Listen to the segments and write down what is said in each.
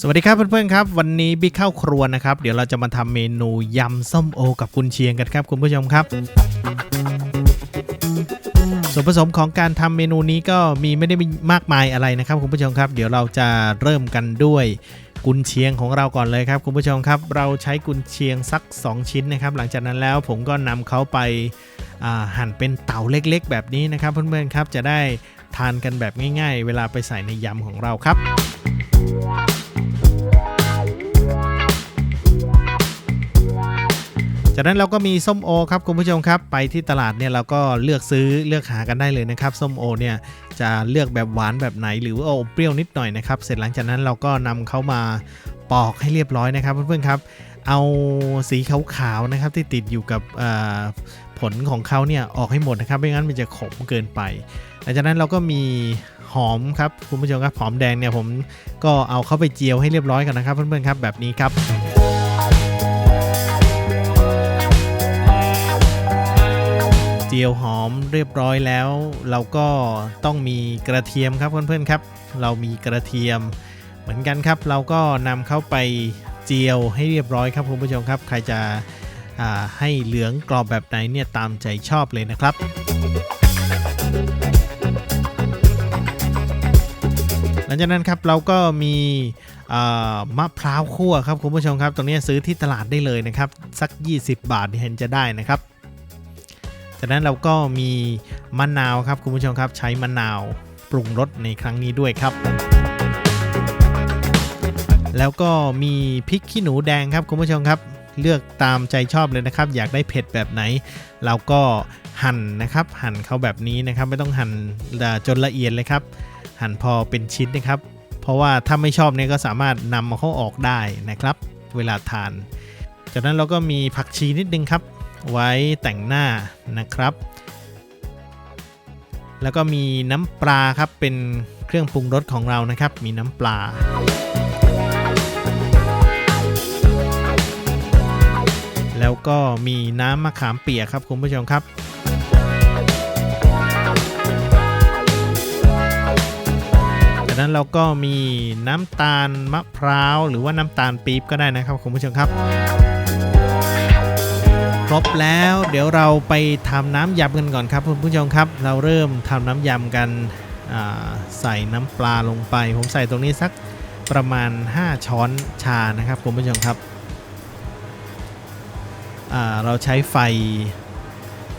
สวัสดีครับเพื่อนๆครับ วันนี้บิ๊กเข้าครัวนะครับ เดี๋ยวเราจะมาทำเมนูยำส้มโอ กับกุนเชียงกันครับคุณผู้ชมครับ ส่วนผสมของการทำเมนูนี้ก็มีไม่ได้มีมากมายอะไรนะครับคุณผู้ชมครับ เดี๋ยวเราจะเริ่มกันด้วย กุนเชียงของเราก่อนเลยครับคุณผู้ชมครับ เราใช้กุนเชียงสัก 2 ชิ้นนะครับ หลังจากนั้นแล้วผมก็นำเขาไปาหั่นเป็นเต่าเล็กๆ แบบนี้นะครับ เพื่อนๆครับจะได้ทานกันแบบง่าย ๆ เวลาไปใส่ในยำของเราครับ จากนั้นเราก็มีส้มโอครับคุณผู้ชมครับ ไปที่ตลาดเนี่ยเราก็เลือกซื้อเลือกหากันได้เลยนะครับส้มโอเนี่ยจะเลือกแบบหวานแบบไหนหรือว่าอมเปรี้ยวนิดหน่อยนะครับเสร็จหลังจากนั้นเราก็นำเขามาปอกให้เรียบร้อยนะครับเพื่อนๆครับ เอาสีขาวๆนะครับที่ติดอยู่กับผลของเขาเนี่ยออกให้หมดนะครับไม่งั้นมันจะขมเกินไปหลังจากนั้นเราก็มีหอมครับคุณผู้ชมครับหอมแดงเนี่ยผมก็เอาเข้าไปเจียวให้เรียบร้อยกันนะครับเพื่อนๆครับแบบนี้ครับ เจียวหอมเรียบร้อยแล้ว เราก็ต้องมีกระเทียมครับเพื่อนๆครับ เรามีกระเทียม เหมือนกันครับ เราก็นำเข้าไปเจียวให้เรียบร้อยครับคุณผู้ชมครับ ใครจะให้เหลืองกรอบแบบไหนเนี่ยตามใจชอบเลยนะครับหลังจากนั้นครับเราก็มีมะพร้าวคั่วครับคุณผู้ชมครับ ตรงนี้ซื้อที่ตลาดได้เลยนะครับ สัก 20 บาทเห็นจะได้นะครับ จากนั้นเราก็มีมะนาวครับคุณผู้ชมครับ ใช้มะนาวปรุงรสในครั้งนี้ด้วยครับ แล้วก็มีพริกขี้หนูแดงครับคุณผู้ชมครับ เลือกตามใจชอบเลยนะครับ อยากได้เผ็ดแบบไหน เราก็หั่นนะครับ หั่นเขาแบบนี้นะครับ ไม่ต้องหั่นจนละเอียดเลยครับ หั่นพอเป็นชิ้นนะครับ เพราะว่าถ้าไม่ชอบเนี่ยก็สามารถนำเขาออกได้นะครับ เวลาทาน จากนั้นเราก็มีผักชีนิดนึงครับ ไว้แต่งหน้านะครับ แล้วก็มีน้ำปลาครับเป็นเครื่องปรุงรสของเรานะครับ มีน้ำปลา แล้วก็มีน้ำมะขามเปียกครับคุณผู้ชมครับจากนั้นเราก็มีน้ำตาลมะพร้าว หรือว่าน้ำตาลปี๊บก็ได้นะครับคุณผู้ชมครับ ครบแล้ว เดี๋ยวเราไปทำน้ำยำกันก่อนครับคุณผู้ชมครับ เราเริ่มทำน้ำยำกันใส่น้ำปลาลงไป ผมใส่ตรงนี้สักประมาณ 5 ช้อนชานะครับคุณผู้ชมครับเราใช้ไฟ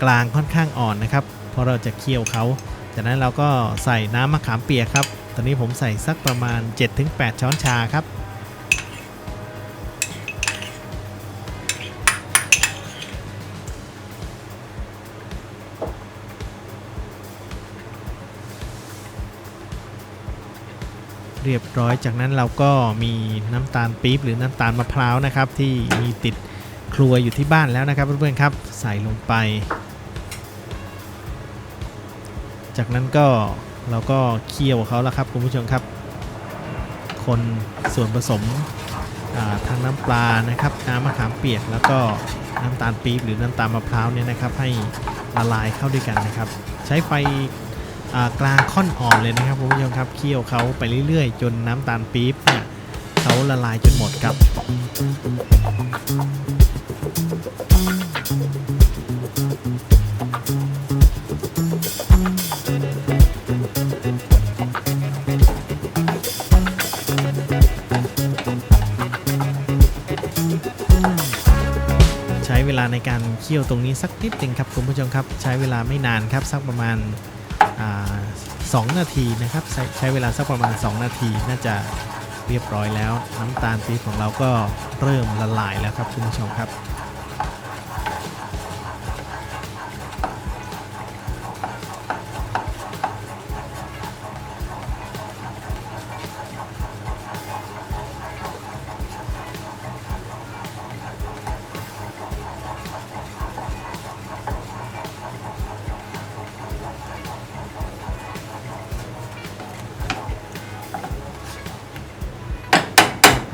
กลางค่อนข้างอ่อนนะครับ เพราะเราจะเคี่ยวเขาจากนั้นเราก็ใส่น้ำมะขามเปียกครับ ตอนนี้ผมใส่สักประมาณ 7-8 ช้อนชาครับ เรียบร้อย จากนั้นเราก็มีน้ำตาลปี๊บหรือน้ำตาลมะพร้าวนะครับ ที่มีติดครัวอยู่ที่บ้านแล้วนะครับเพื่อนๆครับ ใส่ลงไป จากนั้นก็เราก็เคี่ยวเขาแล้วครับคุณผู้ชมครับ คนส่วนผสมอ่าทั้งน้ำปลานะครับน้ำมะขามเปียกแล้วก็น้ำตาลปี๊บหรือน้ำตาลมะพร้าวเนี่ยนะครับให้ละลายเข้าด้วยกันนะครับ ใช้ไฟ กลางค่อนอ่อนเลยนะครับคุณผู้ชมครับเคี่ยวเขาไปเรื่อยๆ จนน้ำตาลปี๊บเนี่ยเขาละลายจนหมดครับใช้เวลาในการเคี่ยวตรงนี้สักนิดหนึ่งครับคุณผู้ชมครับ ใช้เวลาไม่นานครับสักประมาณ อ่าสองนาทีนะครับใช้ใช้เวลาสักประมาณ 2 นาทีน่าจะเรียบร้อยแล้ว น้ำตาลปี๊บของเราก็เริ่มละลายแล้วครับคุณผู้ชมครับ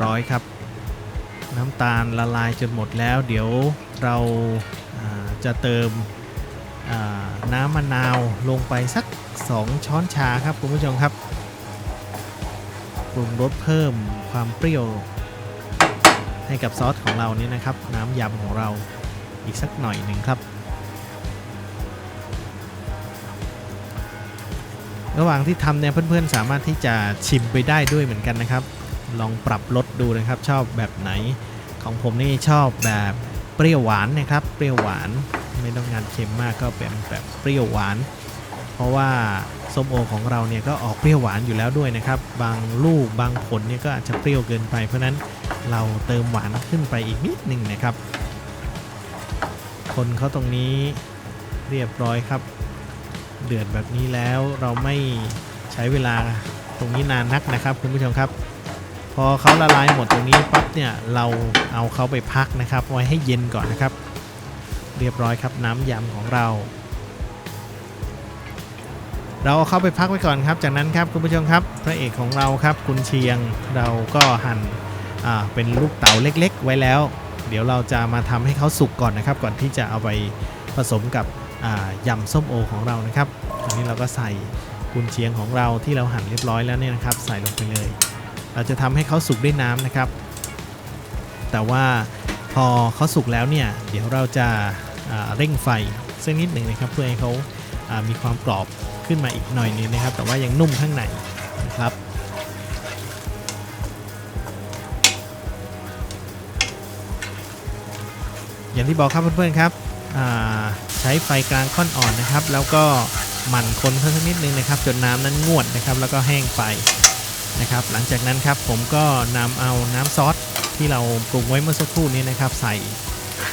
ร้อยครับ น้ำตาลละลายจนหมดแล้ว เดี๋ยวเราจะเติมน้ำมะนาวลงไปสัก 2 ช้อนชาครับคุณผู้ชมครับปรุงรสเพิ่มความเปรี้ยว ให้กับซอสของเรานี่นะครับ น้ำยำของเราอีกสักหน่อยหนึ่งครับ ระหว่างที่ทำเนี่ยเพื่อนๆสามารถที่จะชิมไปได้ด้วยเหมือนกันนะครับ ลองปรับรสดูนะครับ ชอบแบบไหนของผมนี่ชอบแบบเปรี้ยวหวานนะครับ เปรี้ยวหวานไม่ต้องงานเค็มมากก็เป็นแบบเปรี้ยวหวาน เพราะว่าส้มโอของเราเนี่ยก็ออกเปรี้ยวหวานอยู่แล้วด้วยนะครับ บางลูกบางผลเนี่ยก็อาจจะเปรี้ยวเกินไป เพราะนั้นเราเติมหวานขึ้นไปอีกนิดหนึ่งนะครับ คนเขาตรงนี้เรียบร้อยครับ เดือดแบบนี้แล้วเราไม่ใช้เวลาตรงนี้นานนักนะครับคุณผู้ชมครับ พอเขาละลายหมดตรงนี้ปั๊บเนี่ยเราเอาเขาไปพักนะครับ ไว้ให้เย็นก่อนนะครับ เรียบร้อยครับน้ำยำของเรา เราเอาเข้าไปพักไว้ก่อนครับ จากนั้นครับคุณผู้ชมครับพระเอกของเราครับคุณเชียงเราก็หั่นอ่าเป็นลูกเต๋าเล็ก ๆ ไว้แล้ว เดี๋ยวเราจะมาทำให้เขาสุกก่อนนะครับ ก่อนที่จะเอาไปผสมกับยำส้มโอของเรานะครับอันนี้เราก็ใส่กุนเชียงของเราที่เราหั่นเรียบร้อยแล้วเนี่ยนะครับ ใส่ลงไปเลย เราจะทำให้เขาสุกด้วยน้ำนะครับ แต่ว่าพอเขาสุกแล้วเนี่ย เดี๋ยวเราจะาเร่งไฟสักนิดหนึ่งนะครับ เพื่อให้เขาามีความกรอบขึ้นมาอีกหน่อยนึงนะครับ แต่ว่ายังนุ่มข้างในนะครับ อย่างที่บอกครับเพื่อนๆครับใช้ไฟกลางค่อนอ่อนนะครับ แล้วก็หมั่นคนเพิ่มสักนิดนึงนะครับ จนน้ำนั้นงวดนะครับ แล้วก็แห้งไป นะครับ หลังจากนั้นครับผมก็นำเอาน้ำซอสที่เราปรุงไว้เมื่อสักครู่นี้นะครับ ใส่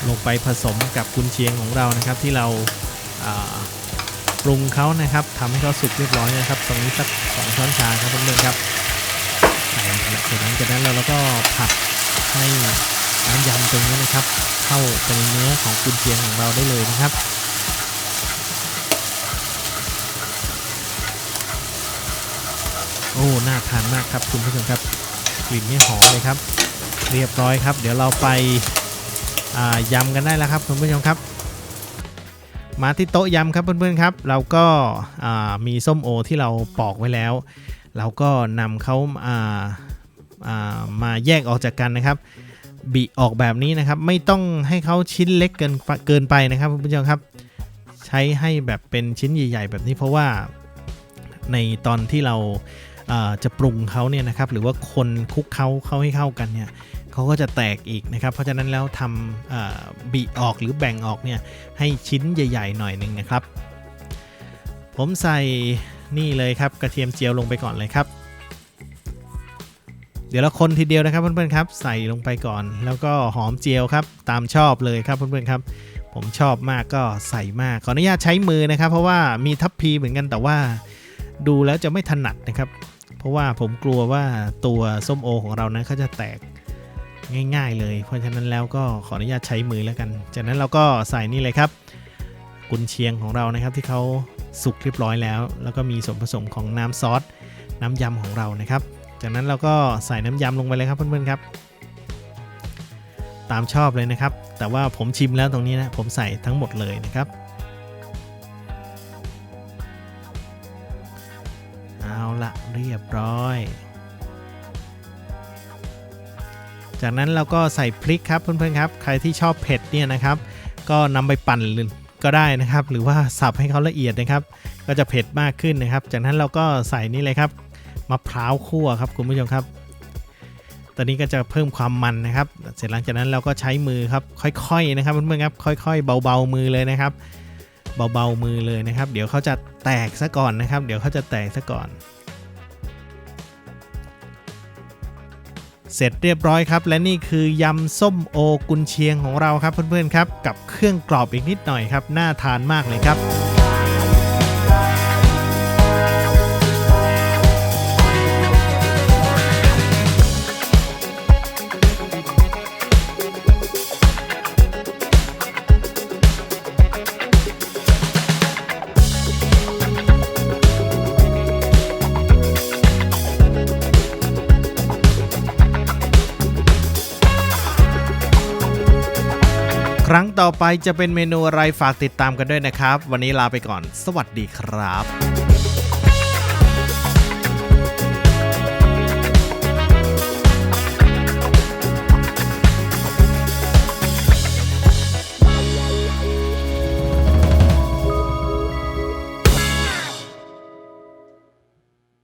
ลงไปผสมกับกุนเชียงของเรานะครับ ที่เราอ่าปรุงเขานะครับทำให้เขาสุกเรียบร้อยนะครับ ตรงนี้สักสองช้อนชาครับเพื่อนๆครับเอาละหลังจากนั้นเราก็ผัดให้น้ำยำตรงนี้นะครับ เข้าไปในเนื้อของกุนเชียงของเราได้เลยนะครับ อ้น่าทานมากครับคุณผู้ชมครับกลิ่นนี่หอมเลยครับ เรียบร้อยครับ เดี๋ยวเราไปยำกันได้แล้วครับคุณผู้ชมครับ มาที่โต๊ะยำครับเพื่อนๆครับ เราก็มีส้มโอที่เราปอกไว้แล้ว เราก็นำเขาาามาแยกออกจากกันนะครับบีออกแบบนี้นะครับ ไม่ต้องให้เขาชิ้นเล็กเกินเกินไปนะครับคุณผู้ชมครับ ใช้ให้แบบเป็นชิ้นใหญ่ ๆ แบบนี้เพราะว่าในตอนที่เรา จะปรุงเขาเนี่ยนะครับหรือว่าคนคลุกเขาเข้าให้เข้ากันเนี่ยเขาก็จะแตกอีกนะครับเพราะฉะนั้นแล้วทำบีออกหรือแบ่งออกเนี่ยให้ชิ้นใหญ่ ๆ หน่อยหนึ่งนะครับ ผมใส่นี่เลยครับกระเทียมเจียวลงไปก่อนเลยครับ เดี๋ยวเราคนทีเดียวนะครับเพื่อนๆครับใส่ลงไปก่อน แล้วก็หอมเจียวครับตามชอบเลยครับเพื่อนๆครับผมชอบมากก็ใส่มากขออนุญาตใช้มือนะครับ เพราะว่ามีทัพพีเหมือนกันแต่ว่าดูแล้วจะไม่ถนัดนะครับ เพราะว่าผมกลัวว่าตัวส้มโอของเรานั้นเขาจะแตกง่ายๆเลย เพราะฉะนั้นแล้วก็ขออนุญาตใช้มือแล้วกัน จากนั้นเราก็ใส่นี่เลยครับ กุนเชียงของเรานะครับที่เขาสุกเรียบร้อยแล้ว แล้วก็มีส่วนผสมของน้ำซอสน้ำยำของเรานะครับ จากนั้นเราก็ใส่น้ำยำลงไปเลยครับเพื่อนๆครับ ตามชอบเลยนะครับ แต่ว่าผมชิมแล้วตรงนี้นะผมใส่ทั้งหมดเลยนะครับ เรียบร้อย จากนั้นเราก็ใส่พริกครับเพื่อนๆครับ ใครที่ชอบเผ็ดเนี่ยนะครับ ก็นำไปปั่นก็ได้นะครับ หรือว่าสับให้เขาละเอียดนะครับ ก็จะเผ็ดมากขึ้นนะครับ จากนั้นเราก็ใส่นี่เลยครับมะพร้าวคั่วครับคุณผู้ชมครับตอนนี้ก็จะเพิ่มความมันนะครับ เสร็จหลังจากนั้นเราก็ใช้มือครับ ค่อยๆนะครับเพื่อนๆครับ ค่อย ๆ เบาๆมือเลยนะครับ เบาๆมือเลยนะครับ เดี๋ยวเขาจะแตกซะก่อนนะครับ เดี๋ยวเขาจะแตกซะก่อน เสร็จเรียบร้อยครับ และนี่คือยำส้มโอกุนเชียงของเราครับเพื่อนๆครับ กับเครื่องกรอบอีกนิดหน่อยครับน่าทานมากเลยครับ ครั้งต่อไปจะเป็นเมนูอะไรฝากติดตามกันด้วยนะครับ วันนี้ลาไปก่อน สวัสดีครับ